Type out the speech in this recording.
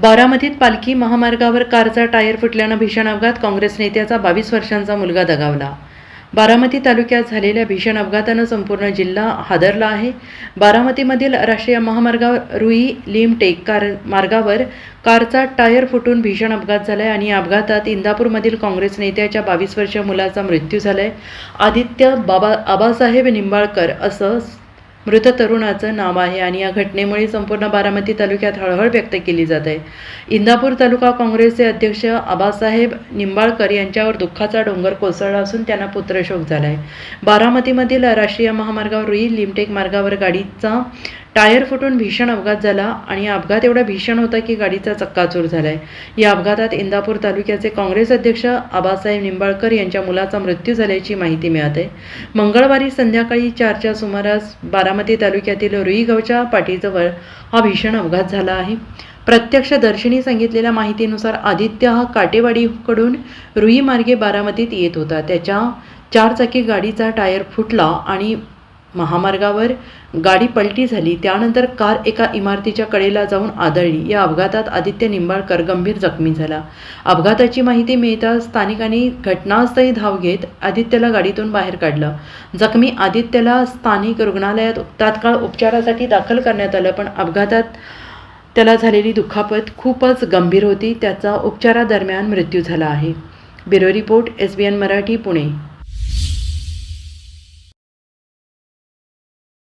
बारामतीत पालखी महामार्गावर कारचा टायर फुटल्यानं भीषण अपघात काँग्रेस नेत्याचा बावीस वर्षांचा मुलगा दगावला. बारामती तालुक्यात झालेल्या भीषण अपघातानं संपूर्ण जिल्हा हादरला आहे. बारामतीमधील राष्ट्रीय महामार्गावर रुई लिमटेक कार मार्गावर कारचा टायर फुटून भीषण अपघात झाला आहे आणि या अपघातात इंदापूरमधील काँग्रेस नेत्याच्या बावीस वर्षीय मुलाचा मृत्यू झाला आहे आदित्य बाबा आबासाहेब निंबाळकर असं मृत तरुणाचं नाव आहे आणि या घटनेमुळे संपूर्ण बारामती तालुक्यात हळहळ व्यक्त केली जात आहे. इंदापूर तालुका काँग्रेसचे अध्यक्ष आबासाहेब निंबाळकर यांच्यावर दुःखाचा डोंगर कोसळला असून त्यांना पुत्रशोक झाला आहे बारामतीमधील राष्ट्रीय महामार्गावर रुई लिमटेक मार्गावर गाडीचा टायर फुटून भीषण अपघात झाला आणि अपघात एवढा भीषण होता की गाडीचा चक्काचूर झालाय. या अपघातात इंदापूर तालुक्याचे काँग्रेस अध्यक्ष आबासाहेब निंबाळकर यांच्या मुलाचा मृत्यू झाल्याची माहिती मिळत. आहे मंगळवारी संध्याकाळी चारच्या सुमारास बारामती तालुक्यातील रुईगावच्या पाठीजवळ हा भीषण अपघात झाला आहे. प्रत्यक्षदर्शींनी सांगितलेल्या माहितीनुसार आदित्य हा काटेवाडीकडून रुई मार्गे बारामतीत येत होता. त्याच्या चारचाकी गाडीचा टायर फुटला आणि महामार्गावर गाडी पलटी झाली. त्यानंतर कार एका इमारतीच्या कडेला जाऊन आदळली. या अपघातात आदित्य निंबाळकर गंभीर जखमी झाला. अपघाताची माहिती मिळताच स्थानिकांनी घटनास्थळी धाव घेत आदित्यला गाडीतून बाहेर काढलं. जखमी आदित्यला स्थानिक रुग्णालयात तात्काळ उपचारासाठी दाखल करण्यात आलं पण अपघातात त्याला झालेली दुखापत खूपच गंभीर होती. त्याचा उपचारादरम्यान मृत्यू झाला आहे. Bureau report S B N Marathi Pune.